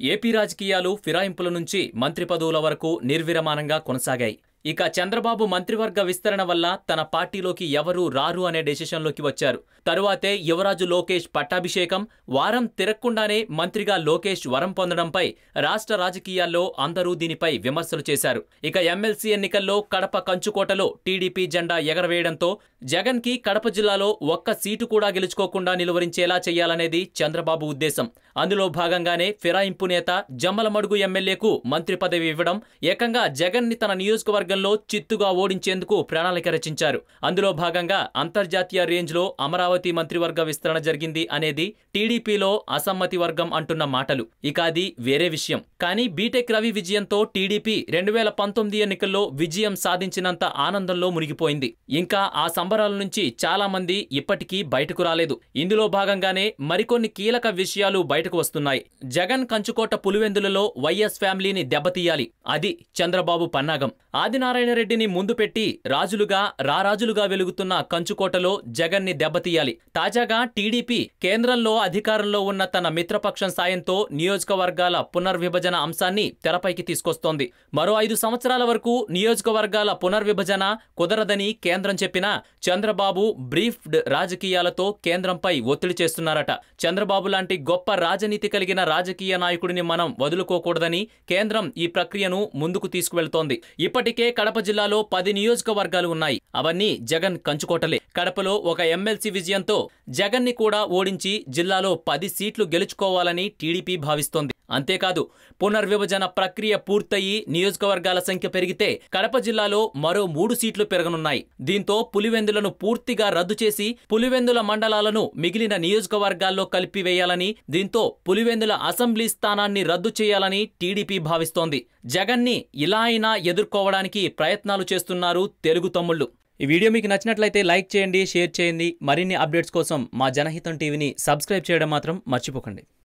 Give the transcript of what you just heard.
AP రాజకీయాలు ఫిరాయింపుల నుంచి మంత్రి పదవుల వరకు నిర్విరమానంగా కొనసాగాయి. ఇక చంద్రబాబు మంత్రివర్గ విస్తరణ వల్ల తన పార్టీలోకి ఎవరూ రారు అనే డెసిషన్లోకి వచ్చారు. తరువాతే యువరాజు లోకేష్ పట్టాభిషేకం వారం తిరక్కుండానే మంత్రిగా లోకేష్ వరం పొందడంపై రాష్ట్ర రాజకీయాల్లో అందరూ దీనిపై విమర్శలు చేశారు. ఇక ఎమ్మెల్సీ ఎన్నికల్లో కడప కంచుకోటలో టీడీపీ జెండా ఎగరవేయడంతో జగన్కి కడప జిల్లాలో ఒక్క సీటు కూడా గెలుచుకోకుండా నిలువరించేలా చేయాలనేది చంద్రబాబు ఉద్దేశం. అందులో భాగంగానే ఫిరాయింపు నేత జమ్మలమడుగు ఎమ్మెల్యేకు మంత్రి పదవి ఇవ్వడం ఏకంగా జగన్ని తన నియోజకవర్గంలో చిత్తుగా ఓడించేందుకు ప్రణాళిక రచించారు. అందులో భాగంగా అంతర్జాతీయ రేంజ్లో అమరావతి మంత్రివర్గ విస్తరణ జరిగింది అనేది టీడీపీలో అసమ్మతి వర్గం అంటున్న మాటలు. ఇక అది వేరే విషయం. కానీ బీటెక్ రవి విజయంతో టీడీపీ రెండు వేల పంతొమ్మిది ఎన్నికల్లో విజయం సాధించినంత ఆనందంలో మునిగిపోయింది. ఇంకా ఆ సంబరాల నుంచి చాలా మంది ఇప్పటికీ బయటకు రాలేదు. ఇందులో భాగంగానే మరికొన్ని కీలక విషయాలు బయటకు వస్తున్నాయి. జగన్ కంచుకోట పులివెందులలో వైఎస్ ఫ్యామిలీని దెబ్బతీయాలి. అది చంద్రబాబు పన్నాగం. ఆదినారాయణ రెడ్డిని ముందు పెట్టి రాజులుగా రారాజులుగా వెలుగుతున్న కంచుకోటలో జగన్ని దెబ్బతీయాలి. తాజాగా టీడీపీ కేంద్రంలో అధికారంలో ఉన్న తన మిత్రపక్షం సాయంతో నియోజకవర్గాల పునర్విభజన అంశాన్ని తెరపైకి తీసుకొస్తోంది. మరో ఐదు సంవత్సరాల వరకు నియోజకవర్గాల పునర్విభజన కుదరదని కేంద్రం చెప్పినా చంద్రబాబు బ్రీఫ్డ్ రాజకీయాలతో కేంద్రంపై ఒత్తిడి చేస్తున్నారట. చంద్రబాబు లాంటి గొప్ప రాజనీతి కలిగిన రాజకీయ నాయకుడిని మనం వదులుకోకూడదని కేంద్రం ఈ ప్రక్రియను ముందుకు తీసుకువెళ్తోంది. ఇప్పటికే కడప జిల్లాలో పది నియోజకవర్గాలు ఉన్నాయి. అవన్నీ జగన్ కంచుకోటలే. కడపలో ఒక ఎమ్మెల్సీ విజయంతో జగన్ని కూడా ఓడించి జిల్లాలో పది సీట్లు గెలుచుకోవాలని టీడీపీ భావిస్తోంది. అంతేకాదు పునర్విభజన ప్రక్రియ పూర్తయి నియోజకవర్గాల సంఖ్య పెరిగితే కడప జిల్లాలో మరో మూడు సీట్లు పెరగనున్నాయి. దీంతో పులివెందులను పూర్తిగా రద్దు చేసి పులివెందుల మండలాలను మిగిలిన నియోజకవర్గాల్లో కలిపివేయాలని దీంతో పులివెందుల అసెంబ్లీ స్థానాన్ని రద్దు చేయాలని టీడీపీ భావిస్తోంది. జగన్ని ఇలా అయినా ఎదుర్కోవడానికి ప్రయత్నాలు చేస్తున్నారు తెలుగు తమ్ముళ్ళు. ఈ వీడియో మీకు నచ్చినట్లయితే లైక్ చేయండి షేర్ చేయండి. మరిన్ని అప్డేట్స్ కోసం మా జనహితం టీవీని సబ్స్క్రైబ్ చేయడం మాత్రం మర్చిపోకండి.